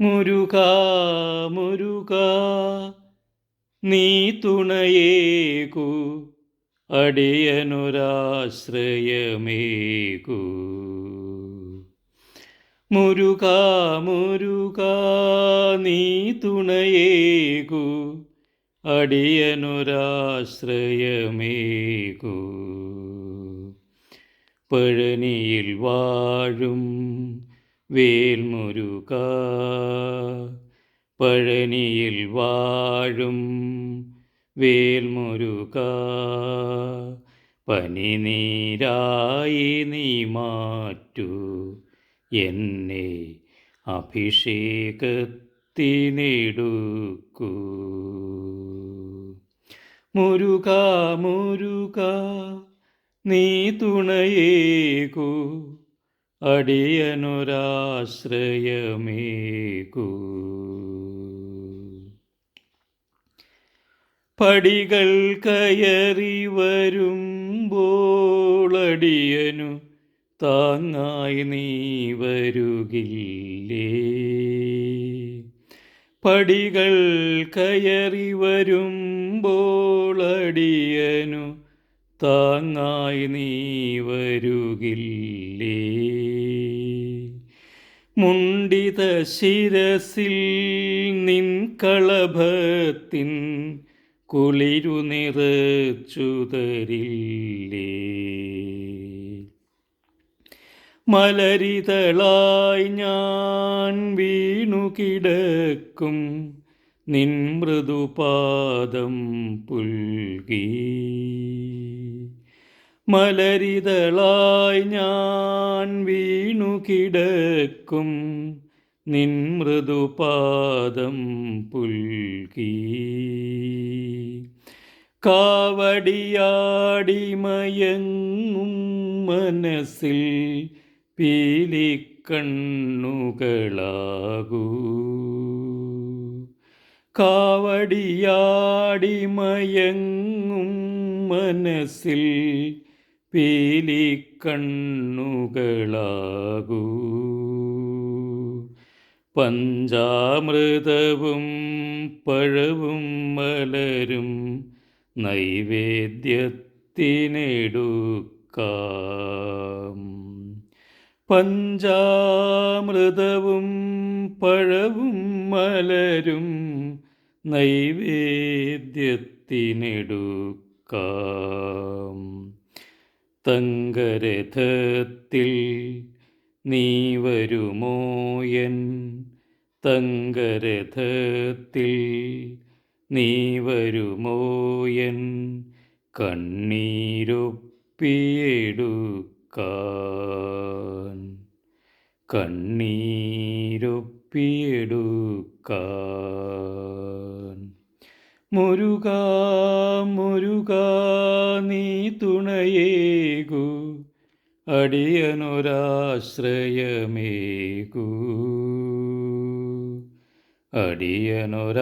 മുരുക മുരുക നീ തുണയേകു അടിയനൊരാശ്രയമേകു. മുരുക മുരുക നീ തുണയേകു അടിയനൊരാശ്രയമേകു. പഴനിയിൽ വാഴും വേൽമുരുക പഴനിയിൽ വാഴും. വേൽമുരുക പനിനീരായി നീ മാറ്റു. എന്നെ അഭിഷേകത്തിനെടുക്കൂ മുരുക മുരുക നീ തുണയേകൂ. അടിയനൊരാശ്രയമേകൂ. പടികൾ കയറി വരുമ്പോളടിയനു താങ്ങായി നീ വരുകില്ലേ? പടികൾ കയറി വരുമ്പോളടിയനു താങ്ങായി നീ വരുകില്ലേ? മുണ്ടിത ശിരസിൽ നിൻ കളഭത്തിൻ കുളിരു നിറച്ചുതരില്ലേ? മലരിതളായി ഞാൻ വീണു കിടക്കും നിൻ മൃദുപാദം പുൽകി. മലരിതളായി ഞാൻ വീണു കിടക്കും. നിൻ മൃദുപാദം പുൽകി. കാവടിയാടിമയങ്ങും മനസ്സിൽ പീലിക്കണ്ണുകളാകൂ. കാവടിയാടിമയങ്ങും മനസ്സിൽ പീലിക്കണ്ണുകളാകൂ. പഞ്ചാമൃതവും പഴവും മലരും നൈവേദ്യത്തിനെടുക്കാം. പഞ്ചാമൃതവും പഴവും മലരും നൈവേദ്യത്തിനെടുക്കാം. തങ്കരഥത്തിൽ നീ വരുമോയൻ തങ്കരഥത്തിൽ നീ വരുമോയൻ കണ്ണീരൊപ്പിയെടുക്കാൻ കണ്ണീരൊപ്പിയെടുക്കാൻ മുരുക മുരുക നീ തുണയേകു. അടിയനൊരാശ്രയമേകൂ. അടിയനൊരാശ്രയമേകൂ.